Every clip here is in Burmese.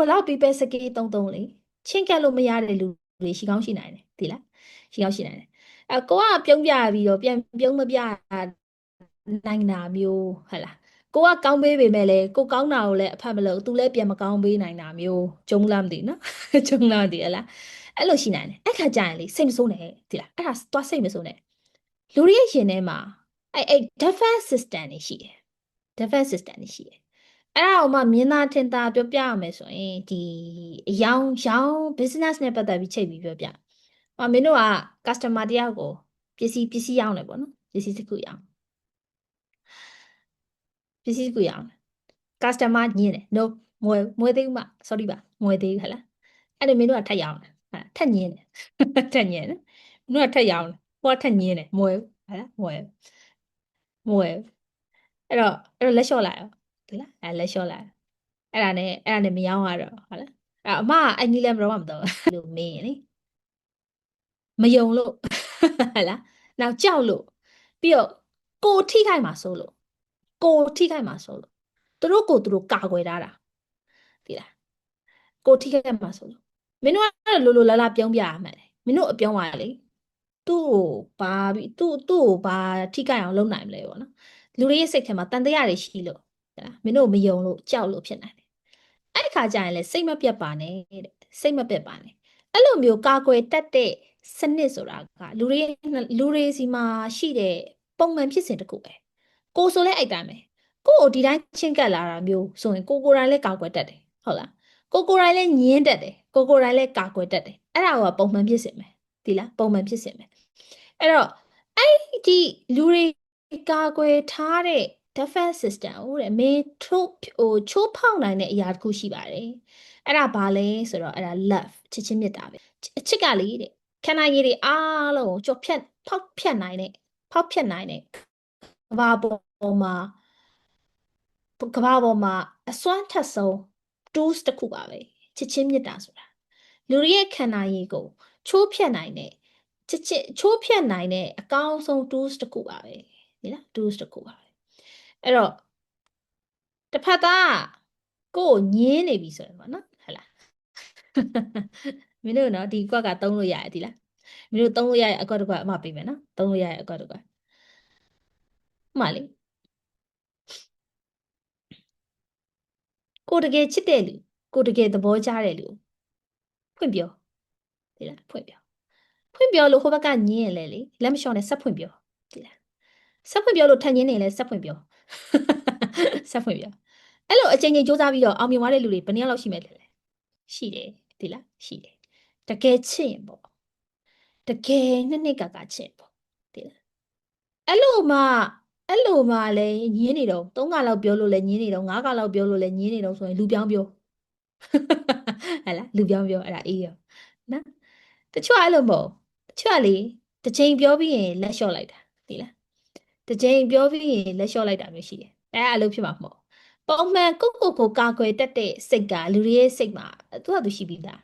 ဘလောက်ပြပဲစကေးတုံးတုံးလေချင်းကက်လို့မရတဲ့လူတွေရှိကောင်းရှိနိုင်တယ်ဒီလားရှိကောင်းရှိနိုင်တယ်အဲကိုကပြုံးပြပြီးတော့ပြန်ပြုံးမပြနိုင်တာမျိုးဟုတ်လားကိုကကောင်းပေးပေမဲ့လည်းကိုကောင်းတာကိုလည်းအဖတ်မလို့သူလည်းပြန်မကောင်းပေးနိုင်တာမျိုးဂျုံလားမသိဘူးနော်ဂျုံလားမသိဟလားအဲ့လိုရှိနိုင်တယ်အဲ့ခါကျရင်လေစိတ်မဆိုးနဲ့ဒီလားအဲ့ဒါသွားစိတ်မဆိုးနဲ့လူတွေရဲ့ရှင်ထဲမှာအဲ့အဲ့ defense system တွေရှိတယ် defense system တွေရှိတယ် အဲ့ဒါကိုမှမြင်သာထင်သာပြောပြရမယ်ဆိုရင်ဒီအယောင်ရောင်း business နဲ့ပတ်သက်ပြီးချိန်ပြီးပြောပြ။ဟာမင်းတို့က customer တယောက်ကိုပစ္စည်းပစ္စည်းရောင်းတယ်ပေါ့နော်။ပစ္စည်းတစ်ခုရောင်းပစ္စည်းတစ်ခုရောင်းတယ် customer ညင်းတယ် no မွေမွေသေးဘူးမ sorry ပါမွေသေးဘူးဟဲ့လားအဲ့ဒါမင်းတို့ကထက်ရောင်းတယ်ဟာထက်ညင်းတယ်ထက်ညင်းတယ်မင်းတို့ကထက်ရောင်းတယ်ဟိုကထက်ညင်းတယ်မွေဟဲ့လားမွေမွေအဲ့တော့အဲ့တော့လက်လျှော့လိုက် ရောဒီလားအဲ့လက်လျှော့လိုက်အဲ့ဒါနဲ့အဲ့ဒါနဲ့မရောင်းရတော့ဟုတ်လားအဲ့အမကအဲ့နီးလည်းမတော့မတော့လို့မင်းလေမယုံလို့ဟုတ်လားနောက်ကြောက်လို့ပြီးတော့ကိုထိခိုက်မှာစိုးလို့ကိုထိခိုက်မှာစိုးလို့သူတို့ကိုသူတို့ကာကွယ်ထားတာဒီလားကိုထိခိုက်မှာစိုးလို့မင်းတို့ကလိုလိုလာလာပြုံးပြရမှန်းတယ်မင်းတို့အပြုံးပါလေသူ့ကိုဘာပြီးသူ့သူ့ကိုဘာထိခိုက်အောင်လုပ်နိုင်မလဲပေါ့နော်လူတွေရဲ့စိတ်ထဲမှာတန်တရားတွေရှိလို့ ဟုတ်လားမင်းတို့မယုံလို့ကြောက်လို့ဖြစ်နိုင်တယ်အဲ့ဒီခါကျရင်လေစိတ်မပြတ်ပါနဲ့တဲ့စိတ်မပြတ်ပါနဲ့အဲ့လိုမျိုးကာကွယ်တတ်တဲ့စနစ်ဆိုတာကလူတွေလူတွေစီမှာရှိတဲ့ပုံမှန်ဖြစ်စဉ်တစ်ခုပဲကိုဆိုလဲအဲ့တိုင်းပဲကိုကိုဒီတိုင်းချင်းကပ်လာတာမျိုးဆိုရင်ကိုကိုယ်တိုင်လည်းကာကွယ်တတ်တယ်ဟုတ်လားကိုကိုယ်တိုင်လည်းညင်းတတ်တယ်ကိုကိုယ်တိုင်လည်းကာကွယ်တတ်တယ်အဲ့ဒါကပုံမှန်ဖြစ်စဉ်ပဲဒီလားပုံမှန်ဖြစ်စဉ်ပဲအဲ့တော့အဲ့ဒီလူတွေကာကွယ်ထားတဲ့ defense system ဟိုတဲ့မင်းထိုးဟိုချိုးဖောက်နိုင်တဲ့အရာတစ်ခုရှိပါတယ်အဲ့ဒါဘာလဲဆိုတော့အဲ့ဒါ love ချစ်ချင်းမြတ်တာပဲအချစ်ကလေတဲ့ခန္ဓာရည်တွေအားလုံးကိုကြော်ဖြတ်ဖောက်ဖြတ်နိုင်တဲ့ဖောက်ဖြတ်နိုင်တဲ့ကဘာပေါ်မှာကဘာပေါ်မှာအစွမ်းထက်ဆုံး tools တစ်ခုပါပဲချစ်ချင်းမြတ်တာဆိုတာလူတွေရဲ့ခန္ဓာရည်ကိုချိုးဖြတ်နိုင်တဲ့ချစ်ချစ်ချိုးဖြတ်နိုင်တဲ့အကောင်းဆုံး tools တစ်ခုပါပဲဒီလား tools တစ်ခုပါပဲ အဲ့တော့တစ်ဖက်သားကိုယ်ညင်းနေပြီဆိုရင်ပေါ့နော်ဟဲ့လားမင်းတို့နော်ဒီကွက်ကသုံးလို့ရတယ်ဒီလားမင်းတို့သုံးလို့ရရဲ့အကွက်တစ်ကွက်အမပေးမယ်နော်သုံးလို့ရရဲ့အကွက်တစ်ကွက်မှလေကိုတကယ်ချစ်တဲ့လူကိုတကယ်သဘောကျတဲ့လူဖွင့်ပြောဒီလားဖွင့်ပြောဖွင့်ပြောလို့ဟိုဘက်ကညင်းရင်လေလေလက်မလျှော့နဲ့ဆက်ဖွင့်ပြောဒီလားဆက်ဖွင့်ပြောလို့ထန်ညင်းနေလဲဆက်ဖွင့်ပြော ဆက်ဖွင့်ပြောအဲ့လိုအချိန်ချင်းစူးစမ်းပြီးတော့အောင်မြင်သွားတဲ့လူတွေဘယ်နှစ်ယောက်လောက်ရှိမဲ့လဲရှိတယ်ဒီလားရှိတယ်တကယ်ချစ်ရင်ပေါ့တကယ်နှစ်နှစ်ကကချစ်ပေါ့ဒီလားအဲ့လိုမှအဲ့လိုမှလည်းညင်းနေတော့၃ကလောက်ပြောလို့လည်းညင်းနေတော့၅ကလောက်ပြောလို့လည်းညင်းနေတော့ဆိုရင်လူပြောင်းပြောဟဲ့လားလူပြောင်းပြောအဲ့ဒါအေးရောနော်တချို့အဲ့လိုမဟုတ်တချို့ကလေတစ်ချိန်ပြောပြီးရင်လက်လျှော့လိုက်တာဒီလား တစ်ချိန်ပြောပြီးရင်လက်လျှော့လိုက်တာမျိုးရှိတယ်အဲ့အလုပ်ဖြစ်မှာမဟုတ်ပုံမှန်ကိုကိုကိုကာကွယ်တတ်တဲ့စိတ်ကလူတွေရဲ့စိတ်မှာသူကသူရှိပြီးသား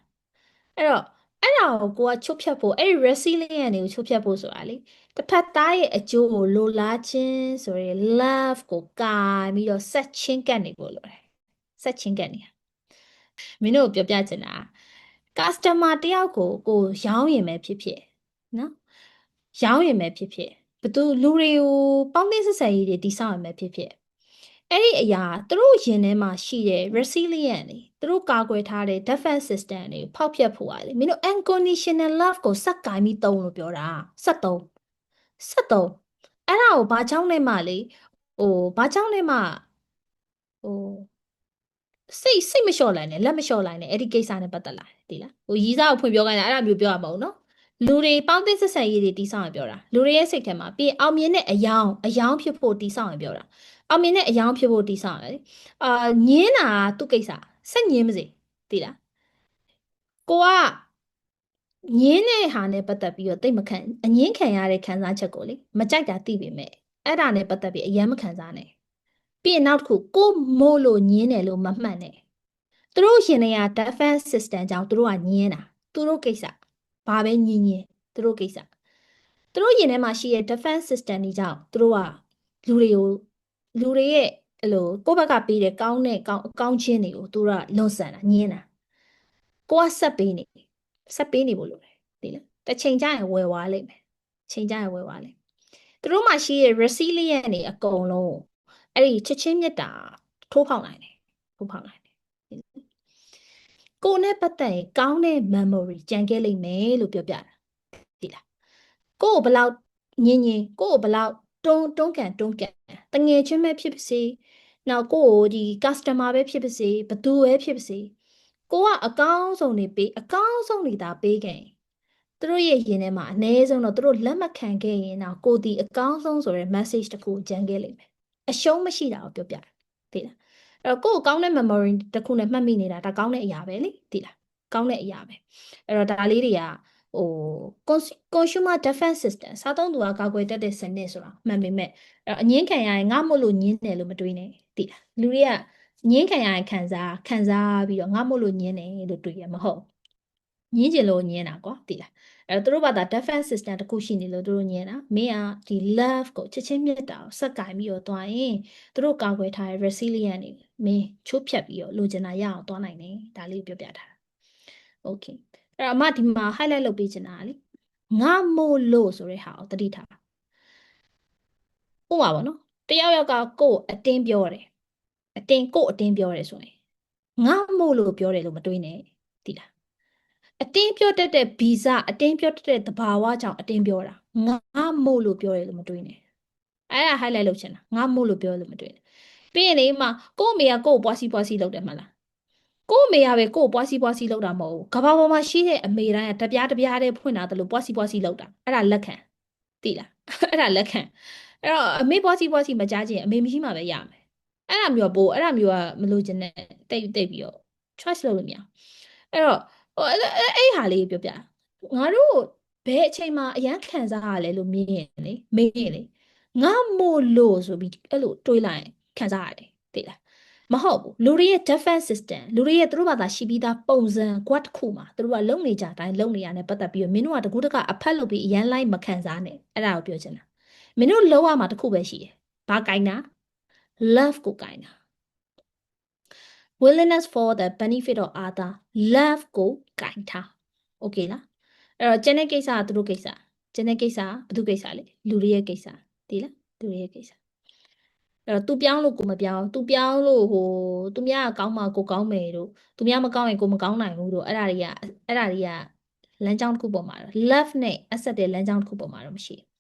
အဲ့တော့အဲ့ဒါကိုကိုကချုပ်ဖြတ်ဖို့အဲ့ဒီ resilient တွေကိုချုပ်ဖြတ်ဖို့ဆိုတာလေတစ်ဖက်သားရဲ့အကျိုးကိုလိုလားခြင်းဆိုရယ် love ကိုကာပြီးတော့ဆက်ချင်းကပ်နေဖို့လိုတယ်ဆက်ချင်းကပ်နေတာမင်းတို့ပြောပြချင်တာ customer တယောက်ကိုကိုရောင်းရင်ပဲဖြစ်ဖြစ်နော်ရောင်းရင်ပဲဖြစ်ဖြစ်ဘ သူလူတွေကိုပေါင်းသိဆက်ဆံရေးတွေတိဆောက်ရင်ပဲဖြစ်ဖြစ်အဲ့ဒီအရာသူတို့ရင်ထဲမှာရှိတဲ့ resilient တွေသူတို့ကာကွယ်ထားတဲ့ defense system တွေဖောက်ဖျက်ဖို့ရတယ်မင်းတို့ unconditional love ကိုစက်ကင်ပြီးသုံးလို့ပြောတာစက်သုံးစက်သုံးအဲ့ဒါကိုဘာကြောင့်လဲမှလေဟိုဘာကြောင့်လဲမှဟိုစိတ်စိတ်မလျှော့လိုက်နဲ့လက်မလျှော့လိုက်နဲ့အဲ့ဒီကိစ္စနဲ့ပတ်သက်လာဒီလားဟိုရီးစားကိုဖွင့်ပြောခိုင်းတာအဲ့ဒါမျိုးပြောရမဟုတ်နော် လူတွေပေါင်းသင်းဆက်ဆံရေးတွေတီးဆောင်ရပြောတာလူတွေရဲ့စိတ်ထဲမှာပြီးအောင်မြင်တဲ့အယောင်အယောင်ဖြစ်ဖို့တီးဆောင်ရပြောတာအောင်မြင်တဲ့အယောင်ဖြစ်ဖို့တီးဆောင်ရတယ်အာညင်းတာသူ့ကိစ္စဆက်ညင်းမစေသိလားကိုကညင်းတဲ့ဟာနဲ့ပတ်သက်ပြီးတော့တိတ်မခံအငင်းခံရတဲ့ခံစားချက်ကိုလေမကြိုက်တာသိပေမဲ့အဲ့ဒါနဲ့ပတ်သက်ပြီးအယမ်းမခံစားနဲ့ပြီးရင်နောက်တစ်ခုကိုမို့လို့ညင်းတယ်လို့မမှတ်နဲ့သူတို့ရှင်နေရ defense system ကြောင့်သူတို့ကညင်းတာသူတို့ကိစ္စ ဘာပဲညင်းညင်းသူတို့ကိစ္စသူတို့ရင်ထဲမှာရှိတဲ့ defense system တွေကြောင့်သူတို့ကလူတွေကိုလူတွေရဲ့အဲ့လိုကိုယ့်ဘက်ကပေးတဲ့ကောင်းတဲ့ကောင်းအကောင်းချင်းတွေကိုသူတို့ကလွန်ဆန်တာညင်းတာကိုကဆက်ပေးနေဆက်ပေးနေဖို့လိုတယ်သိလားတစ်ချိန်ကျရင်ဝယ်သွားလိမ့်မယ်ချိန်ကျရင်ဝယ်သွားလိမ့်မယ်သူတို့မှရှိရဲ့ resilient တွေအကုန်လုံးအဲ့ဒီချက်ချင်းမြတ်တာထိုးဖောက်နိုင်တယ်ထိုးဖောက်နိုင်တယ် ကိုယ်နဲ့ပတ်သက်ရင်ကောင်းတဲ့ memory ကြံခဲ့လိမ့်မယ်လို့ပြောပြတာသိလားကိုယ်ကိုဘယ်လောက်ညင်ညင်ကိုယ့်ကိုဘယ်လောက်တွန်းတွန်းကန်တွန်းကန်တငယ်ချင်းပဲဖြစ်ပါစေနောက်ကိုယ့်ကိုဒီ customer ပဲဖြစ်ပါစေဘသူပဲဖြစ်ပါစေကိုကအကောင်းဆုံးနေပေးအကောင်းဆုံးနေသာပေးခဲ့ရင်သူတို့ရဲ့ရင်ထဲမှာအ ਨੇ ဆုံးတော့သူတို့လက်မခံခဲ့ရင်တော့ကိုဒီအကောင်းဆုံးဆိုတဲ့ message တစ်ခုကိုကြံခဲ့လိမ့်မယ်အရှုံးမရှိတာကိုပြောပြတာသိလားအဲ့ တော့ကိုယ့်ကိုကောင်းတဲ့ memory တစ်ခုနဲ့မှတ်မိနေတာဒါကောင်းတဲ့အရာပဲလေသိလားကောင်းတဲ့အရာပဲအဲ့တော့ဒါလေးတွေကဟို cons- consumer defense system စားသုံးသူကကာကွယ်တတ်တဲ့စနစ်ဆိုတာမှန်ပေမဲ့အဲ့တော့အငင်းခံရရင်ငါမို့လို့ညင်းတယ်လို့မတွေးနဲ့သိလားလူတွေကညင်းခံရရင်ခံစားခံစားပြီးတော့ငါမို့လို့ညင်းတယ်လို့တွေးရမဟုတ်ညင်းကျင်လို့ညင်းတာကွာသိလားအဲ့တော့သူတို့ဘာသာ defense system တစ်ခုရှိနေလို့သူတို့ညင်းတာမင်းကဒီ love ကိုချစ်ချင်းမြတ်တာကိုစက်ကင်ပြီးတော့သွားရင်သူတို့ကာကွယ်ထားတဲ့ resilient တွေ မင်းချိုးဖြတ်ပြီးတော့လိုချင်တာရအောင်သွားနိုင်တယ်ဒါလေးကိုပြောပြထားတာ okay အဲ့တော့အမဒီမှာ highlight လုပ်ပေးချင်တာကလေငါမို့လို့ဆိုတဲ့ဟာကိုသတိထားဥပမာပေါ့နော်တယောက်ယောက်ကကိုယ်အတင်းပြောတယ်အတင်းကိုယ်အတင်းပြောတယ်ဆိုရင်ငါမို့လို့ပြောတယ်လို့မတွေးနဲ့သိလားအတင်းပြောတတ်တဲ့ဗီဇအတင်းပြောတတ်တဲ့သဘာဝကြောင့်အတင်းပြောတာငါမို့လို့ပြောတယ်လို့မတွေးနဲ့အဲ့ဒါ highlight လုပ်ချင်တာငါမို့လို့ပြောတယ်လို့မတွေးနဲ့ ပြီးရင်လေမှကို့အမေကကို့ကိုပွားစီပွားစီလုပ်တယ်မဟုတ်လားကို့အမေကပဲကို့ကိုပွားစီပွားစီလောက်တာမဟုတ်ဘူးကဘာပေါ်မှာရှိတဲ့အမေတိုင်းကတပြားတပြားတည်းဖွင့်တာတလို့ပွားစီပွားစီလောက်တာအဲ့ဒါလက်ခံသိလားအဲ့ဒါလက်ခံအဲ့တော့အမေပွားစီပွားစီမကြားခြင်းအမေမရှိမှပဲရမယ်အဲ့ဒါမျိုးကပို့အဲ့ဒါမျိုးကမလို့ခြင်းနဲ့တိတ်တိတ်ပြီးတော့ choice လုပ်လို့မရအဲ့တော့ဟိုအဲ့အဲ့အဲ့ဟာလေးပြောပြငါတို့ဘယ်အချိန်မှာအရန်ခံစားရလဲလို့မြင်ရင်လေမေးရင်လေငါမို့လို့ဆိုပြီးအဲ့လိုတွေးလိုက်ရင် ခံစားရတယ်သိလားမဟုတ်ဘူးလူတွေရဲ့ defense system လူတွေရဲ့သူတို့ဘာသာရှိပြီးသားပုံစံ quad တစ်ခုမှာသူတို့ကလုံနေကြအတိုင်းလုံနေရတဲ့ပတ်သက်ပြီးတော့မင်းတို့ကတကူတကအဖက်လုပ်ပြီးအရန်လိုက်မခံစားနဲ့အဲ့ဒါကိုပြောချင်တာမင်းတို့လုံးဝမှာတစ်ခုပဲရှိတယ်ဘာကိုင်းတာ love ကိုကိုင်းတာ willingness for the benefit of other love ကိုကိုင်းထား okay လားအဲ့တော့ကျန်တဲ့ကိစ္စကသူတို့ကိစ္စကျန်တဲ့ကိစ္စကဘယ်သူကိစ္စလဲလူတွေရဲ့ကိစ္စသိလားလူတွေရဲ့ကိစ္စ အဲ့တော့ तू ပြောင်းလို့ကိုမပြောင်း तू ပြောင်းလို့ဟိုသူများကကောင်းမှကိုကောင်းမယ်တို့သူများမကောင်းရင်ကိုမကောင်းနိုင်ဘူးတို့အဲ့ဒါတွေကအဲ့ဒါတွေကလမ်းကြောင်းတစ်ခုပေါ်မှာတော့ love နဲ့ asset တဲ့လမ်းကြောင်းတစ်ခုပေါ်မှာတော့မရှိဘူး